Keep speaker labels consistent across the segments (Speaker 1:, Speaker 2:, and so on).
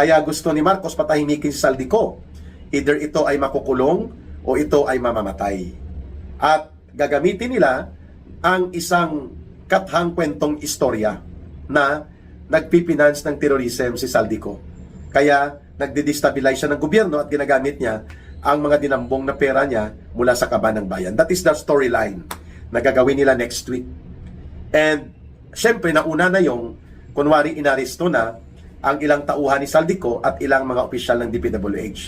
Speaker 1: Kaya gusto ni Marcos patahimikin si Saldico. Either ito ay makukulong o ito ay mamamatay. At gagamitin nila ang isang kathang kwentong istorya na nagpipinance ng terrorism si Saldico. Kaya nagde-destabilize siya ng gobyerno at ginagamit niya ang mga dinambong na pera niya mula sa kaban ng bayan. That is the storyline na gagawin nila next week. And syempre, nauna na yung kunwari inaresto na ang ilang tauhan ni Saldico at ilang mga opisyal ng DPWH.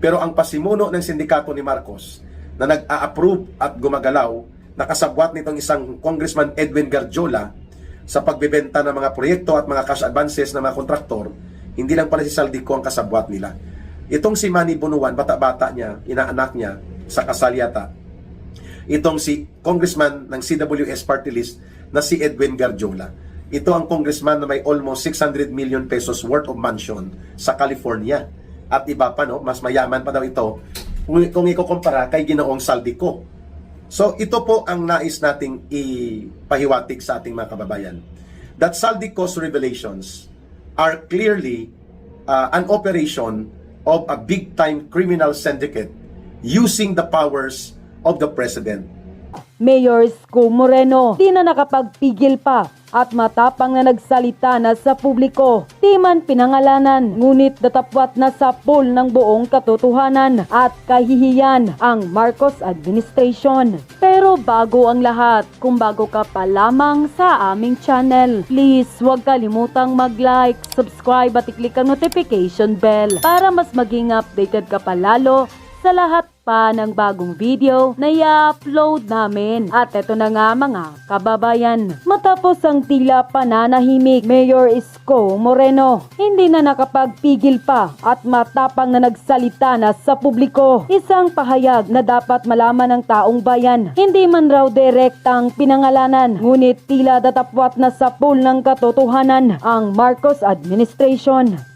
Speaker 1: Pero ang pasimuno ng sindikato ni Marcos na nag-a-approve at gumagalaw, nakasabwat nitong isang Congressman Edwin Garjola sa pagbebenta ng mga proyekto at mga cash advances ng mga kontraktor, hindi lang pala si Saldico ang kasabwat nila. Itong si Manny Bunuan, bata-bata niya, inaanak niya, sa kasal yata, itong si congressman ng CWS party list na si Edwin Garjola. Ito ang congressman na may almost 600 million pesos worth of mansion sa California. At iba pa, no? mas mayaman pa daw ito kung, kung ikukumpara kay Ginoong Saldico. So ito po ang nais nating ipahiwatig sa ating mga kababayan. That Saldico's revelations are clearly uh, an operation of a big-time criminal syndicate using the powers of the president.
Speaker 2: Mayor Sco Moreno di na nakapagpigil pa at matapang na nagsalita na sa publiko. Di man pinangalanan, ngunit datapwat na sa pool ng buong katotohanan at kahihiyan ang Marcos administration. Pero bago ang lahat, kung bago ka pa lamang sa aming channel, please huwag kalimutang mag-like, subscribe at i-click ang notification bell para mas maging updated ka palalo sa lahat pa ng bagong video na i-upload namin. At eto na nga mga kababayan. Matapos ang tila pananahimik, Mayor Isko Moreno, hindi na nakapagpigil pa at matapang na nagsalita na sa publiko. Isang pahayag na dapat malaman ng taong bayan. Hindi man raw direktang pinangalanan, ngunit tila datapwat na sa pool ng katotohanan ang Marcos administration.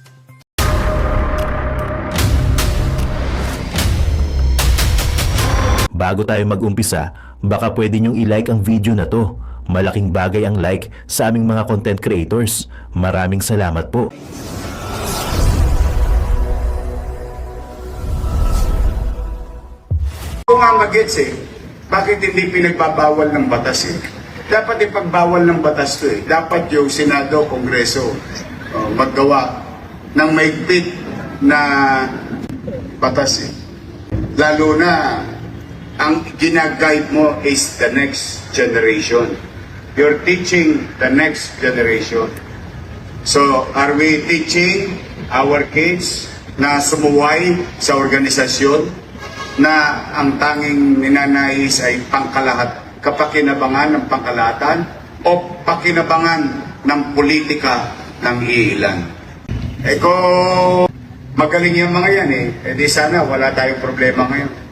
Speaker 3: Bago tayo mag-umpisa, baka pwede niyong i-like ang video na to. Malaking bagay ang like sa aming mga content creators. Maraming salamat po.
Speaker 4: Kung nga magets eh, bakit hindi pinagbabawal ng batas eh? Dapat ipagbawal ng batas to eh. Dapat yung Senado, Kongreso oh, maggawa ng maigpit na batas eh. Lalo na ang ginaguide mo is the next generation. You're teaching the next generation. So, are we teaching our kids na sumuway sa organisasyon na ang tanging ninanais ay pangkalahat, kapakinabangan ng pangkalahatan o pakinabangan ng politika ng iilan? Kung magaling yung mga yan eh, edi sana wala tayong problema ngayon.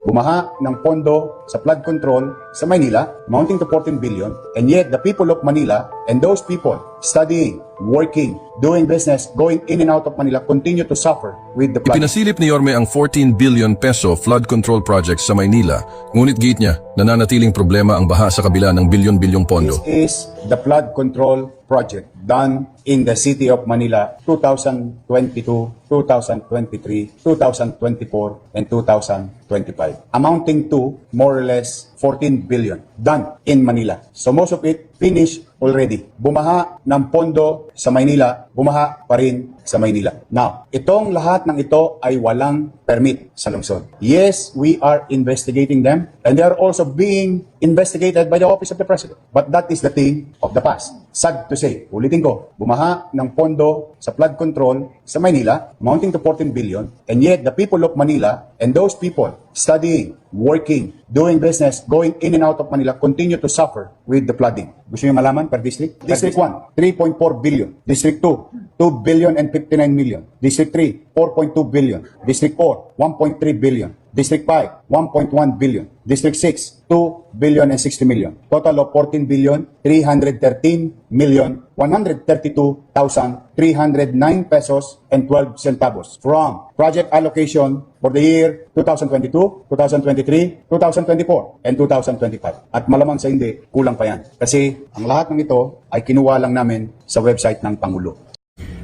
Speaker 5: Bumaha ng pondo sa flood control sa Maynila, amounting to 14 billion, and yet the people of Manila and those people studying, working, doing business, going in and out of Manila continue to suffer with the flood.
Speaker 6: Ipinasilip ni Yorme ang 14 billion peso flood control project sa Maynila, ngunit gate niya, nananatiling problema ang baha sa kabila ng bilyon-bilyong pondo.
Speaker 5: This is the flood control project done in the city of Manila 2022, 2023, 2024, and 2025, amounting to more or less 14 billion done in Manila. So most of it finished already. Bumaha ng pondo sa Maynila, bumaha pa rin sa Maynila. Now, itong lahat ng ito ay walang permit sa lungsod. Yes, we are investigating them and they are also being investigated by the Office of the President. But that is the thing of the past. Sad to say, ulitin ko, bumaha ng pondo sa flood control sa Maynila, amounting to 14 billion, and yet the people of Manila and those people studying, working, doing business, going in and out of Manila continue to suffer with the flooding. Gusto niyo malaman per district? District 1, 3.4 billion. District 2, 2 billion and 59 million. District 3, 4.2 billion. District 4, 1.3 billion. District 5, 1.1 billion. District 6, 2 billion and 60 million. Total of 14 billion, 313 million, 132,309 pesos and 12 centavos from project allocation for the year 2022, 2023, 2024, and 2025. At malamang sa hindi, kulang pa yan. Kasi ang lahat ng ito ay kinuha lang namin sa website ng Pangulo.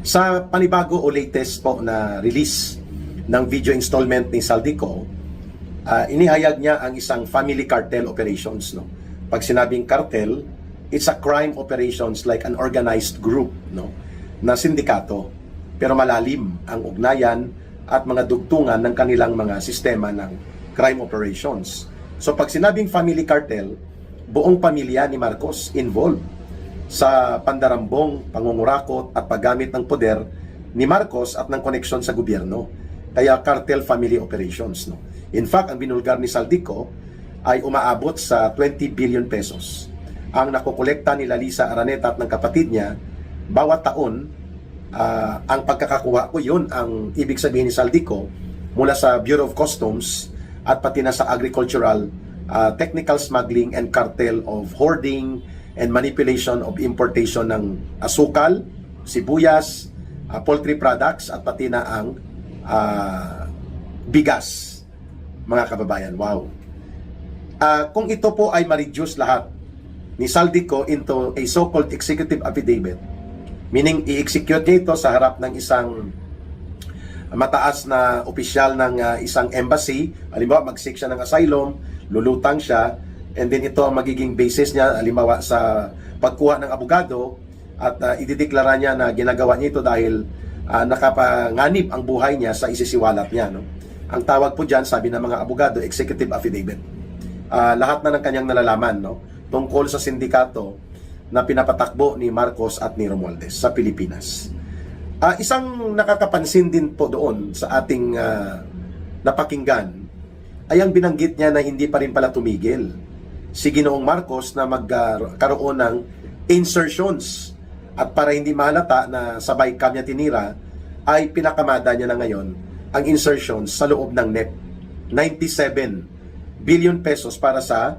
Speaker 1: Sa panibago o latest po na release ng video installment ni Saldico, ah, inihayag niya ang isang family cartel operations. No? Pag sinabing cartel, it's a crime operations like an organized group no? na sindikato. Pero malalim ang ugnayan at mga dugtungan ng kanilang mga sistema ng crime operations. So pag sinabing family cartel, buong pamilya ni Marcos involved sa pandarambong, pangungurakot at paggamit ng poder ni Marcos at ng koneksyon sa gobyerno. Kaya cartel family operations. No? In fact, ang binulgar ni Saldico ay umaabot sa 20 billion pesos. Ang nakokolekta ni Lalisa Araneta at ng kapatid niya, bawat taon, ah, ang pagkakakuha ko yun, ang ibig sabihin ni Saldico, mula sa Bureau of Customs at pati na sa agricultural uh, technical smuggling and cartel of hoarding and manipulation of importation ng asukal, sibuyas, uh, poultry products at pati na ang uh, bigas mga kababayan. Wow. Ah, kung ito po ay ma-reduce lahat ni Saldico into a so-called executive affidavit, meaning i-execute niya ito sa harap ng isang mataas na opisyal ng ah, isang embassy, halimbawa mag-seek siya ng asylum, lulutang siya, and then ito ang magiging basis niya, halimbawa sa pagkuha ng abogado, at uh, idideklara niya na ginagawa niya ito dahil ah, nakapanganib ang buhay niya sa isisiwalat niya. No? Ang tawag po dyan, sabi ng mga abogado, executive affidavit. Ah, lahat na ng kanyang nalalaman no? tungkol sa sindikato na pinapatakbo ni Marcos at ni Romualdez sa Pilipinas. Ah, isang nakakapansin din po doon sa ating ah, napakinggan ay ang binanggit niya na hindi pa rin pala tumigil si Ginoong Marcos na magkaroon ng insertions. At para hindi mahalata na sabay kanya tinira ay pinakamada niya na ngayon ang insertions sa loob ng NEP 97 billion pesos para sa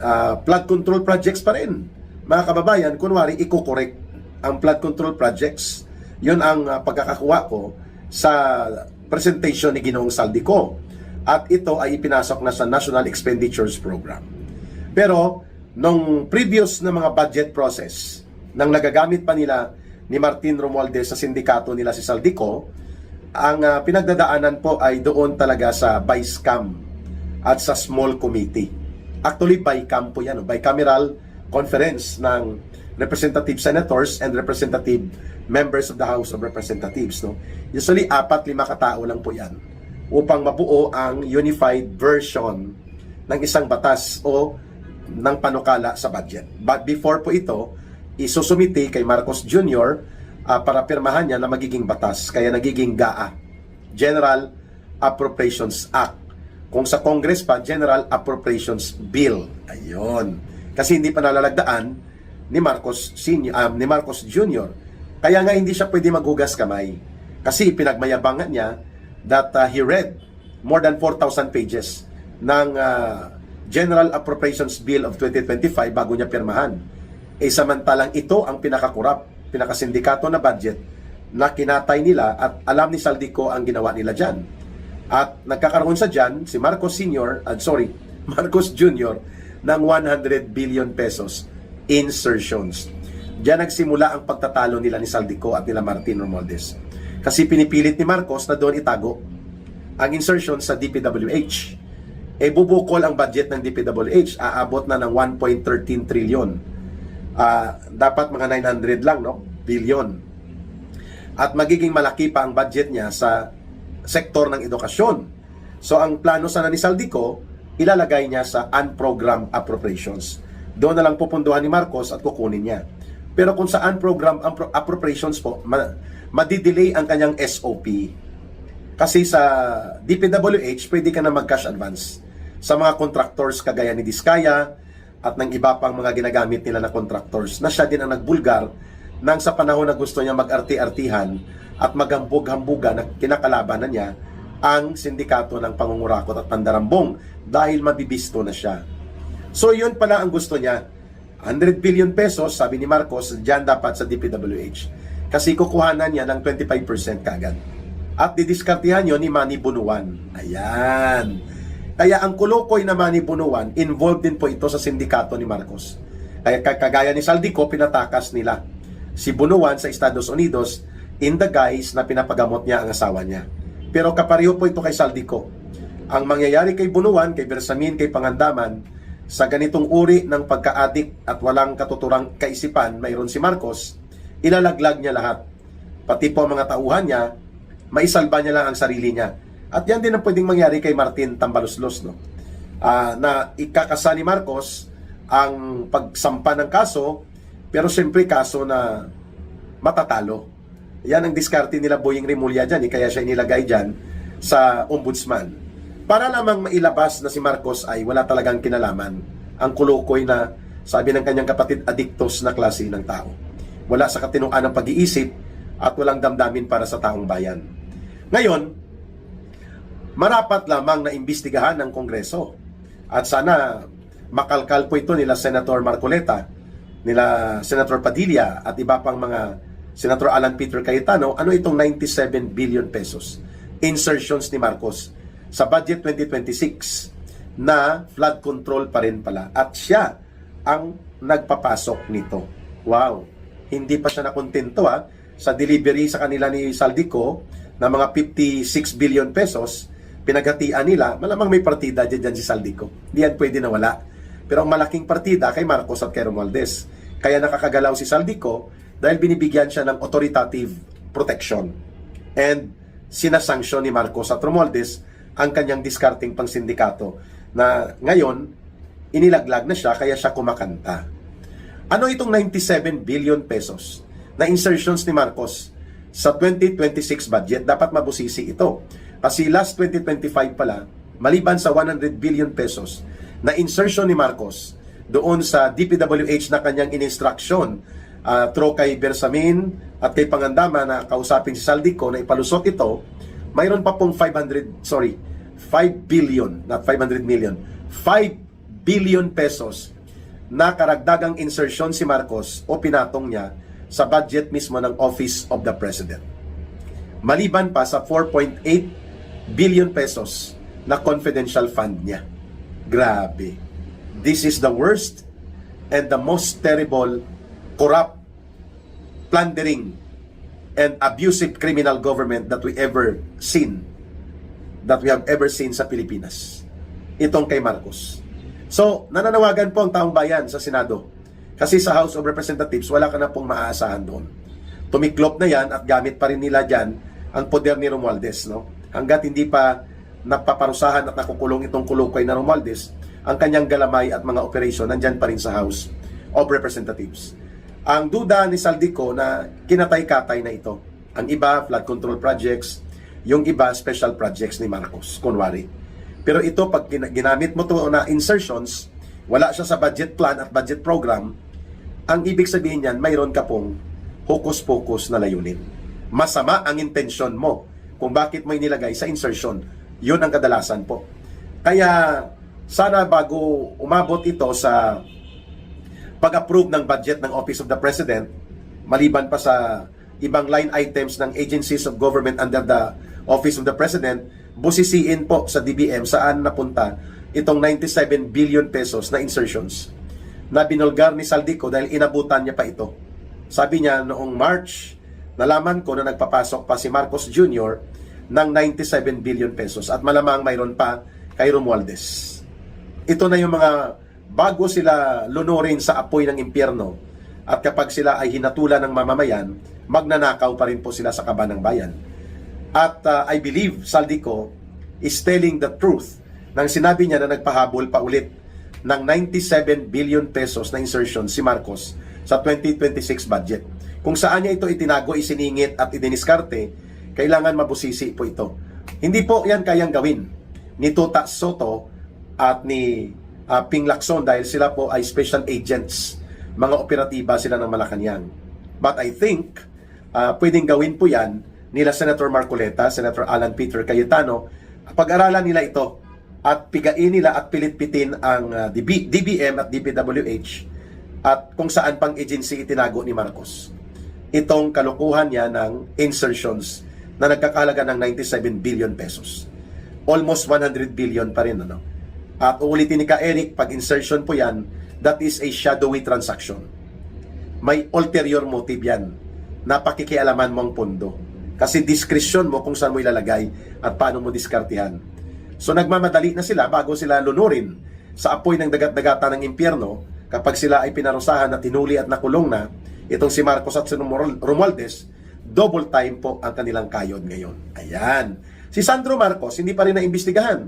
Speaker 1: ah, flood control projects pa rin. Mga kababayan kunwari i-correct ang flood control projects. Yun ang ah, pagkakakuha ko sa presentation ni Ginoong Saldico. At ito ay ipinasok na sa National Expenditures Program pero nung previous na mga budget process nang nagagamit pa nila ni Martin Romualdez sa sindikato nila si Saldico ang ah, pinagdadaanan po ay doon talaga sa BICAM at sa small committee. Actually, BICAM po yan, bicameral conference ng representative senators and representative members of the House of Representatives. No? Usually, apat, lima katao lang po yan upang mabuo ang unified version ng isang batas o ng panukala sa budget. But before po ito, isusumite kay Marcos Jr. ah, para pirmahan niya na magiging batas. Kaya nagiging GAA, General Appropriations Act. Kung sa Congress pa, General Appropriations Bill. Ayun. Kasi hindi pa nalalagdaan ni Marcos Senior, ah, ni Marcos Jr. Kaya nga hindi siya pwede maghugas kamay. Kasi pinagmayabangan niya that ah, he read more than 4,000 pages ng ah, General Appropriations Bill of 2025 bago niya pirmahan. Eh samantalang ito ang pinakakurap, pinakasindikato na budget na kinatay nila at alam ni Saldico ang ginawa nila dyan. At nagkakaroon sa dyan si Marcos Sr., uh, sorry, Marcos Jr. ng 100 billion pesos insertions. Diyan nagsimula ang pagtatalo nila ni Saldico at nila Martin Romualdez. Kasi pinipilit ni Marcos na doon itago ang insertion sa DPWH. E bubukol ang budget ng DPWH, aabot na ng 1.13 trillion. Ah, dapat mga 900 lang, no? Billion. At magiging malaki pa ang budget niya sa sektor ng edukasyon. So ang plano sana ni Saldico, ilalagay niya sa unprogrammed appropriations. Doon na lang pupunduhan ni Marcos at kukunin niya. Pero kung sa unprogrammed appro- appropriations po, ma- madidelay ang kanyang SOP. Kasi sa DPWH, pwede ka na mag-cash advance. Sa mga contractors kagaya ni Diskaya at ng iba pang mga ginagamit nila na contractors na siya din ang nagbulgar nang sa panahon na gusto niya mag-arti-artihan at maghambog-hambuga na kinakalabanan niya ang sindikato ng pangungurakot at pandarambong dahil mabibisto na siya. So yun pala ang gusto niya. 100 billion pesos, sabi ni Marcos, dyan dapat sa DPWH. Kasi kukuhanan niya ng 25% kagad. At didiskartihan yun ni Manny Bunuan. Ayan. Kaya ang kulukoy na Manny Bunuan, involved din po ito sa sindikato ni Marcos. Kaya kagaya ni Saldico, pinatakas nila. Si Bunuan sa Estados Unidos, in the guise na pinapagamot niya ang asawa niya. Pero kapareho po ito kay Saldico. Ang mangyayari kay Bunuan, kay Bersamin, kay Pangandaman, sa ganitong uri ng pagka-addict at walang katuturang kaisipan, mayroon si Marcos, ilalaglag niya lahat. Pati po ang mga tauhan niya, maisalba niya lang ang sarili niya. At yan din ang pwedeng mangyari kay Martin Tambaluslos, no? Ah, na ikakasa ni Marcos ang pagsampa ng kaso, pero siyempre kaso na matatalo. Yan ang diskarte nila Boying Rimulya dyan, eh, kaya siya inilagay dyan sa ombudsman. Para lamang mailabas na si Marcos ay wala talagang kinalaman. Ang kulukoy na sabi ng kanyang kapatid, adiktos na klase ng tao. Wala sa katinuan ng pag-iisip at walang damdamin para sa taong bayan. Ngayon, marapat lamang na imbestigahan ng Kongreso. At sana makalkal po ito nila Senator Marcoleta, nila Senator Padilla at iba pang mga Senator Alan Peter Cayetano, ano itong 97 billion pesos insertions ni Marcos sa budget 2026 na flood control pa rin pala. At siya ang nagpapasok nito. Wow! Hindi pa siya nakontento ha sa delivery sa kanila ni Saldico na mga 56 billion pesos pinaghatian nila, malamang may partida dyan, dyan si Saldico. Hindi yan pwede na wala. Pero ang malaking partida kay Marcos at kay Romualdez. Kaya nakakagalaw si Saldico dahil binibigyan siya ng authoritative protection. And sinasanksyon ni Marcos at Romualdez ang kanyang discarding pang sindikato na ngayon inilaglag na siya kaya siya kumakanta. Ano itong 97 billion pesos na insertions ni Marcos sa 2026 budget? Dapat mabusisi ito. Kasi last 2025 pala, maliban sa 100 billion pesos na insertion ni Marcos doon sa DPWH na kanyang in-instruction uh, through kay Bersamin at kay Pangandama na kausapin si Saldico na ipalusot ito, mayroon pa pong 500, sorry, 5 billion, not 500 million, 5 billion pesos na karagdagang insertion si Marcos o pinatong niya sa budget mismo ng Office of the President. Maliban pa sa 4.8 billion pesos na confidential fund niya. Grabe. This is the worst and the most terrible corrupt plundering and abusive criminal government that we ever seen that we have ever seen sa Pilipinas. Itong kay Marcos. So, nananawagan po ang taong bayan sa Senado. Kasi sa House of Representatives, wala ka na pong maaasahan doon. Tumiklop na yan at gamit pa rin nila dyan ang poder ni Romualdez. No? Hanggat hindi pa napaparusahan at nakukulong itong kulukoy na Romualdez, ang kanyang galamay at mga operasyon nandyan pa rin sa House of Representatives. Ang duda ni Saldico na kinatay-katay na ito. Ang iba, flood control projects, yung iba, special projects ni Marcos, kunwari. Pero ito, pag gina- ginamit mo to na insertions, wala siya sa budget plan at budget program, ang ibig sabihin niyan, mayroon ka pong hokus-pokus na layunin. Masama ang intensyon mo kung bakit mo inilagay sa insertion. Yun ang kadalasan po. Kaya, sana bago umabot ito sa pag-approve ng budget ng Office of the President, maliban pa sa ibang line items ng agencies of government under the Office of the President, busisiin po sa DBM saan napunta itong 97 billion pesos na insertions na binulgar ni Saldico dahil inabutan niya pa ito. Sabi niya noong March, nalaman ko na nagpapasok pa si Marcos Jr. ng 97 billion pesos at malamang mayroon pa kay Romualdez. Ito na yung mga bago sila lunurin sa apoy ng impyerno at kapag sila ay hinatulan ng mamamayan, magnanakaw pa rin po sila sa kaban ng bayan. At uh, I believe Saldico is telling the truth nang sinabi niya na nagpahabol pa ulit ng 97 billion pesos na insertion si Marcos sa 2026 budget. Kung saan niya ito itinago, isiningit at idiniskarte, kailangan mabusisi po ito. Hindi po yan kayang gawin ni Tuta Soto at ni uh, Ping Lacson dahil sila po ay special agents. Mga operatiba sila ng Malacanang. But I think, uh, pwedeng gawin po yan nila Senator Marcoleta, Senator Alan Peter Cayetano, pag-aralan nila ito at pigain nila at pilitpitin ang uh, DB, DBM at DPWH at kung saan pang agency itinago ni Marcos. Itong kalukuhan niya ng insertions na nagkakalaga ng 97 billion pesos. Almost 100 billion pa rin. Ano? At uulitin ni Ka Eric, pag insertion po yan, that is a shadowy transaction. May ulterior motive yan na pakikialaman mong pondo. Kasi diskresyon mo kung saan mo ilalagay at paano mo diskartihan. So nagmamadali na sila bago sila lunurin sa apoy ng dagat-dagata ng impyerno kapag sila ay pinarusahan at tinuli at nakulong na itong si Marcos at si Romual- Romualdez, double time po ang kanilang kayod ngayon. Ayan. Si Sandro Marcos, hindi pa rin naimbestigahan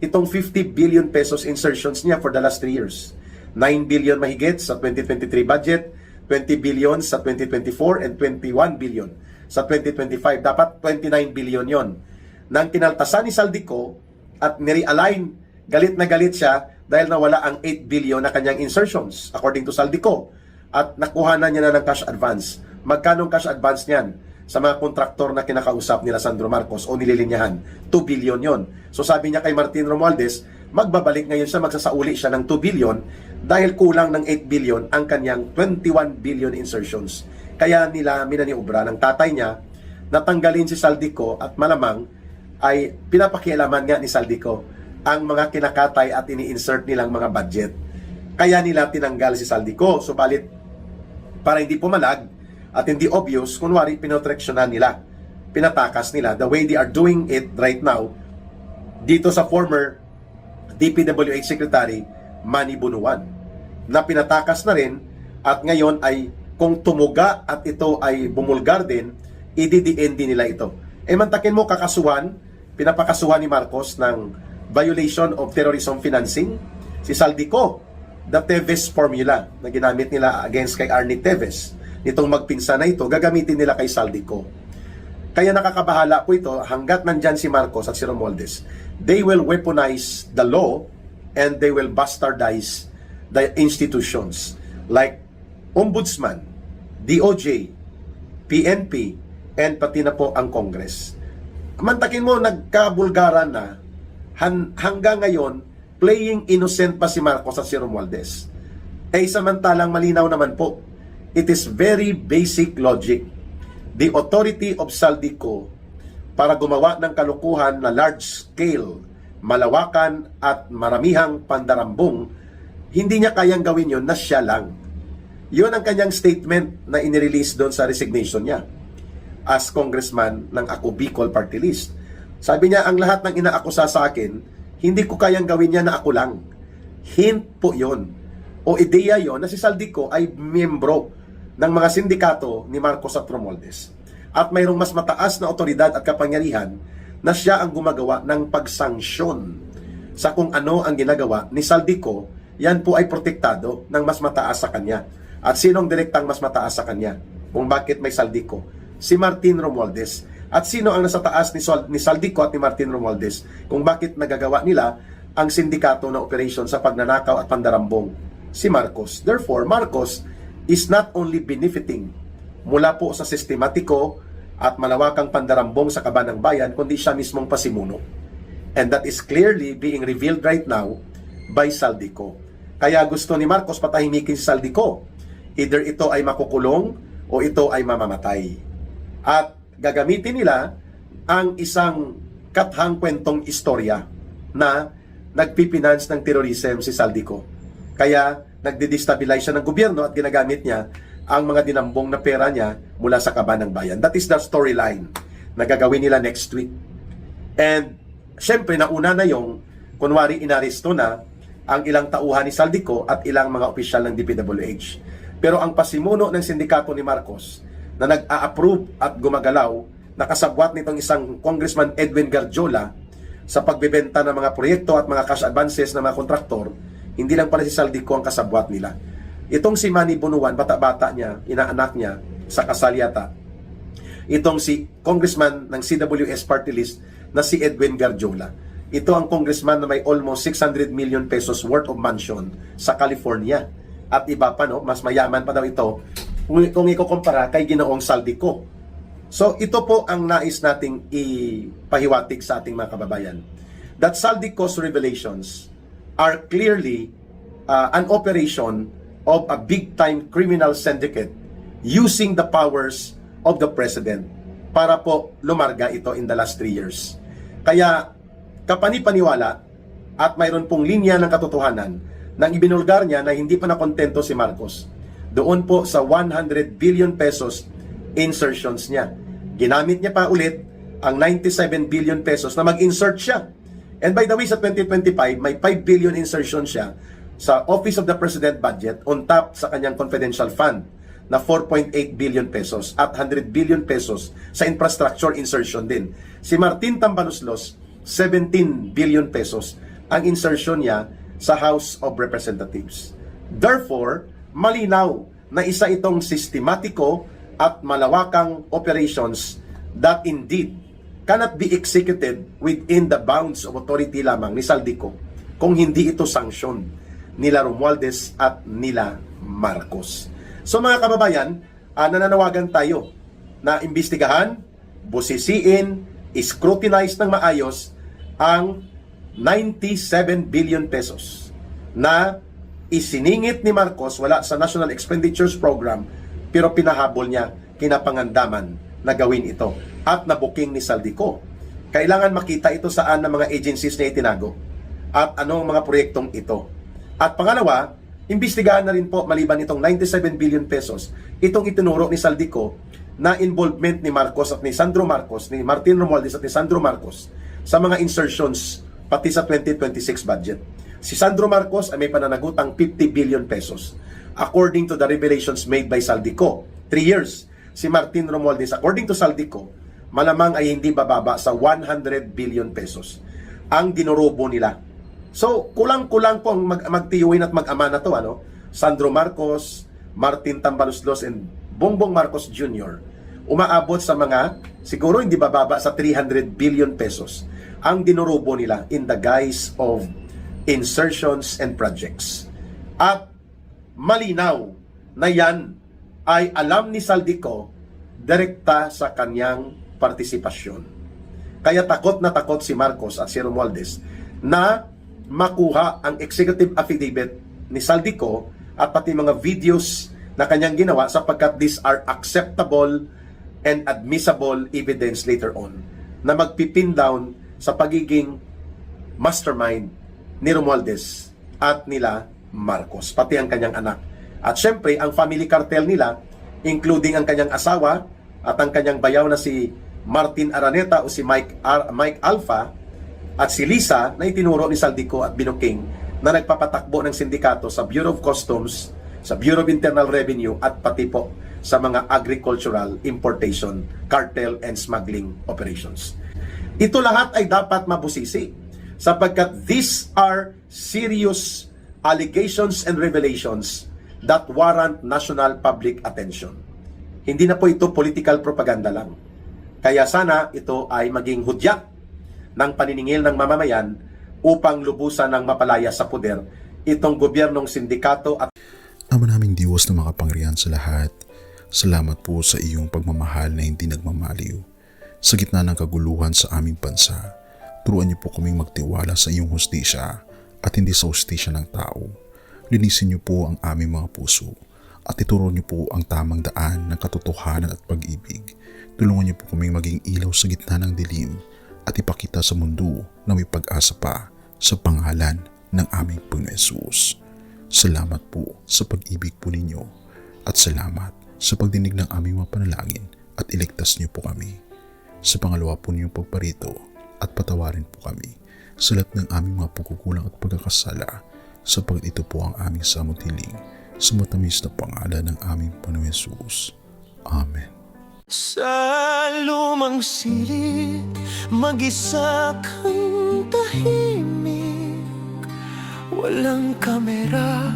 Speaker 1: itong 50 billion pesos insertions niya for the last 3 years. 9 billion mahigit sa 2023 budget, 20 billion sa 2024, and 21 billion sa 2025. Dapat 29 billion yon. Nang kinaltasan ni Saldico at nirealign, galit na galit siya dahil nawala ang 8 billion na kanyang insertions according to Saldico. At nakuha na niya na ng cash advance. Magkano cash advance niyan? sa mga kontraktor na kinakausap nila Sandro Marcos o nililinyahan, 2 billion yon. So sabi niya kay Martin Romualdez, magbabalik ngayon siya, magsasauli siya ng 2 billion dahil kulang ng 8 billion ang kanyang 21 billion insertions. Kaya nila minaniubra ng tatay niya natanggalin si Saldico at malamang ay pinapakialaman nga ni Saldico ang mga kinakatay at ini-insert nilang mga budget. Kaya nila tinanggal si Saldico. Subalit, para hindi pumalag, at hindi obvious, kunwari pinotraksyonan nila, pinatakas nila, the way they are doing it right now, dito sa former DPWH Secretary Manny Bunuan, na pinatakas na rin at ngayon ay kung tumuga at ito ay bumulgar din, ididiin din nila ito. E mantakin mo kakasuhan, pinapakasuhan ni Marcos ng violation of terrorism financing, si Saldico, the Teves formula na ginamit nila against kay Arnie Teves nitong magpinsa na ito, gagamitin nila kay Saldico. Kaya nakakabahala po ito hanggat nandyan si Marcos at si Romualdez. They will weaponize the law and they will bastardize the institutions like Ombudsman, DOJ, PNP, and pati na po ang Congress. Mantakin mo, nagkabulgaran na han- hanggang ngayon, playing innocent pa si Marcos at si Romualdez. Eh samantalang malinaw naman po, it is very basic logic. The authority of Saldico para gumawa ng kalukuhan na large scale, malawakan at maramihang pandarambong, hindi niya kayang gawin yon na siya lang. Yun ang kanyang statement na inirelease doon sa resignation niya as congressman ng Ako Bicol Party List. Sabi niya, ang lahat ng inaakusa sa akin, hindi ko kayang gawin niya na ako lang. Hint po yon o ideya yon na si Saldico ay miyembro ng mga sindikato ni Marcos at Romualdez. At mayroong mas mataas na otoridad at kapangyarihan na siya ang gumagawa ng pagsanksyon sa kung ano ang ginagawa ni Saldico, yan po ay protektado ng mas mataas sa kanya. At sinong direktang mas mataas sa kanya? Kung bakit may Saldico? Si Martin Romualdez. At sino ang nasa taas ni, Sol, ni Saldico at ni Martin Romualdez? Kung bakit nagagawa nila ang sindikato na operation sa pagnanakaw at pandarambong? Si Marcos. Therefore, Marcos is not only benefiting mula po sa sistematiko at malawakang pandarambong sa kaban ng bayan, kundi siya mismong pasimuno. And that is clearly being revealed right now by Saldico. Kaya gusto ni Marcos patahimikin si Saldico. Either ito ay makukulong o ito ay mamamatay. At gagamitin nila ang isang kathang kwentong istorya na nagpipinance ng terrorism si Saldico. Kaya nagde-destabilize siya ng gobyerno at ginagamit niya ang mga dinambong na pera niya mula sa kaban ng bayan. That is the storyline na gagawin nila next week. And syempre nauna na yung kunwari inaresto na ang ilang tauhan ni Saldico at ilang mga opisyal ng DPWH. Pero ang pasimuno ng sindikato ni Marcos na nag-a-approve at gumagalaw nakasabwat nitong isang Congressman Edwin Garjola sa pagbebenta ng mga proyekto at mga cash advances ng mga kontraktor, hindi lang pala si Saldico ang kasabwat nila. Itong si Manny Bunuan, bata-bata niya, inaanak niya, sa kasalyata. Itong si Congressman ng CWS Party List na si Edwin Garjola. Ito ang congressman na may almost 600 million pesos worth of mansion sa California. At iba pa, no, mas mayaman pa daw ito kung, ikukumpara kay Ginoong Saldico. So ito po ang nais nating ipahiwatig sa ating mga kababayan. That Saldico's revelations are clearly uh, an operation of a big-time criminal syndicate using the powers of the president para po lumarga ito in the last three years. Kaya kapanipaniwala at mayroon pong linya ng katotohanan nang ibinulgar niya na hindi pa nakontento si Marcos doon po sa 100 billion pesos insertions niya. Ginamit niya pa ulit ang 97 billion pesos na mag-insert siya. And by the way, sa 2025, may 5 billion insertion siya sa Office of the President budget on top sa kanyang confidential fund na 4.8 billion pesos at 100 billion pesos sa infrastructure insertion din. Si Martin Tambaluslos, 17 billion pesos ang insertion niya sa House of Representatives. Therefore, malinaw na isa itong sistematiko at malawakang operations that indeed cannot be executed within the bounds of authority lamang ni Saldico kung hindi ito sanction nila Romualdez at nila Marcos. So mga kababayan, ah, nananawagan tayo na imbestigahan, busisiin, scrutinize ng maayos ang 97 billion pesos na isiningit ni Marcos wala sa National Expenditures Program pero pinahabol niya kinapangandaman na gawin ito at nabuking ni Saldico. Kailangan makita ito saan ng mga agencies na itinago at anong mga proyektong ito. At pangalawa, imbestigahan na rin po maliban itong 97 billion pesos itong itinuro ni Saldico na involvement ni Marcos at ni Sandro Marcos, ni Martin Romualdez at ni Sandro Marcos sa mga insertions pati sa 2026 budget. Si Sandro Marcos ay may pananagutang 50 billion pesos according to the revelations made by Saldico. Three years. Si Martin Romualdez, according to Saldico, malamang ay hindi bababa sa 100 billion pesos ang dinurubo nila. So, kulang-kulang po ang mag magtiyuin at mag-ama na to, ano? Sandro Marcos, Martin Tambaluslos, and Bongbong Marcos Jr. umaabot sa mga, siguro hindi bababa sa 300 billion pesos ang dinurubo nila in the guise of insertions and projects. At malinaw na yan ay alam ni Saldico direkta sa kanyang partisipasyon. Kaya takot na takot si Marcos at si Romualdez na makuha ang executive affidavit ni Saldico at pati mga videos na kanyang ginawa sapagkat these are acceptable and admissible evidence later on na magpipin down sa pagiging mastermind ni Romualdez at nila Marcos, pati ang kanyang anak. At syempre, ang family cartel nila, including ang kanyang asawa at ang kanyang bayaw na si Martin Araneta o si Mike, Ar- Mike Alpha at si Lisa na itinuro ni Saldico at Binuking na nagpapatakbo ng sindikato sa Bureau of Customs, sa Bureau of Internal Revenue at pati po sa mga agricultural importation, cartel and smuggling operations. Ito lahat ay dapat mabusisi sapagkat these are serious allegations and revelations that warrant national public attention. Hindi na po ito political propaganda lang. Kaya sana ito ay maging hudyat ng paniningil ng mamamayan upang lubusan ng mapalaya sa puder itong gobyernong sindikato at
Speaker 7: Ama naming Diyos na makapangyarihan sa lahat, salamat po sa iyong pagmamahal na hindi nagmamaliw. Sa gitna ng kaguluhan sa aming bansa, turuan niyo po kaming magtiwala sa iyong hustisya at hindi sa hustisya ng tao. Linisin niyo po ang aming mga puso at ituro niyo po ang tamang daan ng katotohanan at pag-ibig. Tulungan niyo po kaming maging ilaw sa gitna ng dilim at ipakita sa mundo na may pag-asa pa sa pangalan ng aming Panginoon Yesus. Salamat po sa pag-ibig po ninyo at salamat sa pagdinig ng aming mga panalangin at iligtas niyo po kami. Sa pangalawa po niyong pagparito at patawarin po kami sa lahat ng aming mga pagkukulang at pagkakasala sapagat ito po ang aming samutiling sa matamis na pangalan ng aming Panginoon Yesus. Amen.
Speaker 8: Sa lumang silid, mag-isa tahimik Walang kamera,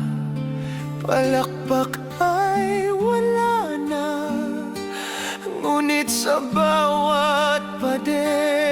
Speaker 8: palakpak ay wala na Ngunit sa bawat pader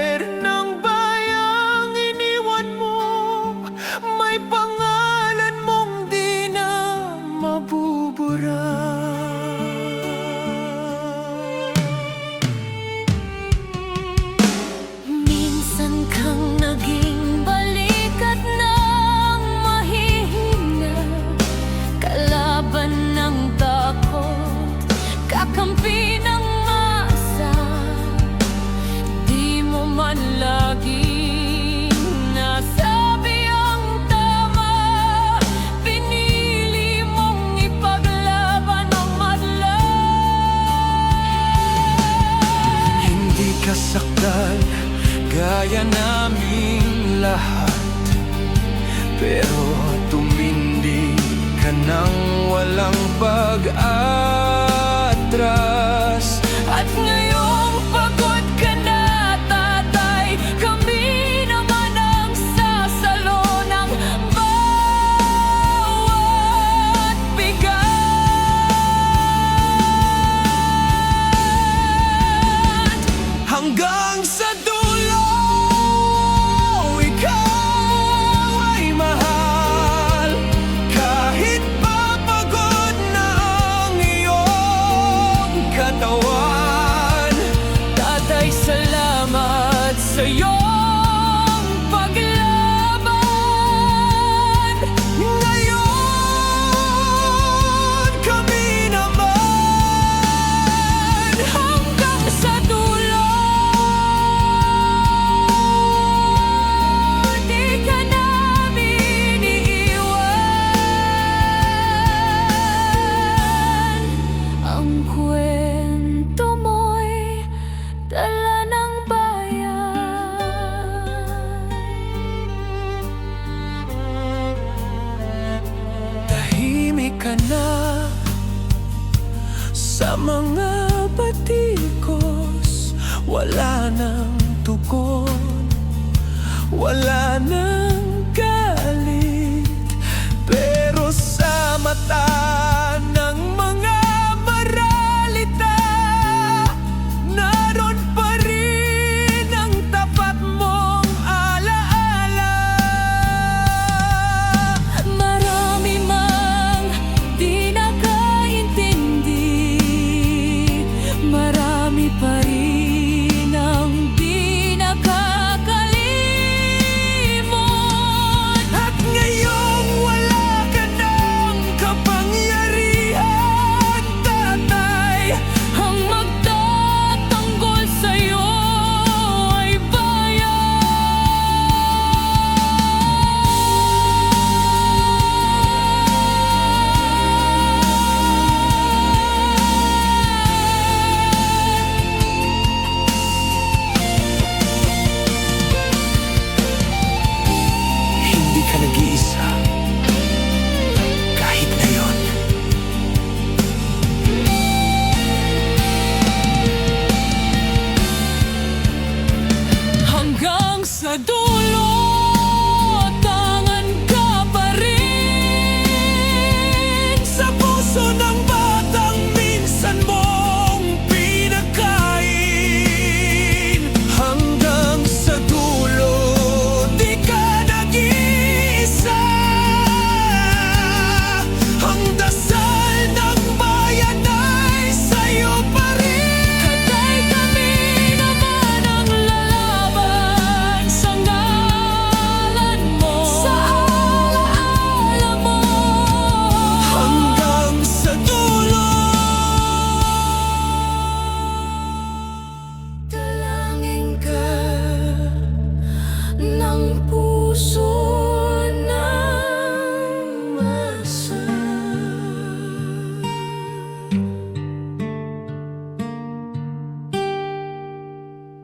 Speaker 8: Gaya naming lahat. Pero tumindi ka nang walang pag-atras.
Speaker 9: At ngayong
Speaker 8: sa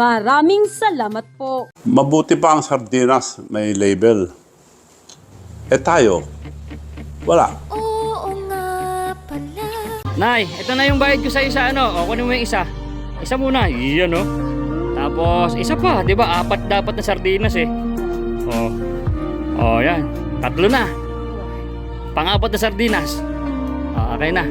Speaker 2: Maraming salamat po.
Speaker 10: Mabuti pa ang sardinas, may label. Eh tayo, wala.
Speaker 9: Oo nga pala
Speaker 11: Nay, ito na yung bayad ko sa isa ano. O kunin mo yung isa. Isa muna. Iyan oh. Tapos isa pa, 'di ba? Apat dapat na sardinas eh. Oh. Oh, yan. Tatlo na. Pang-apat na sardinas. Ah, okay na.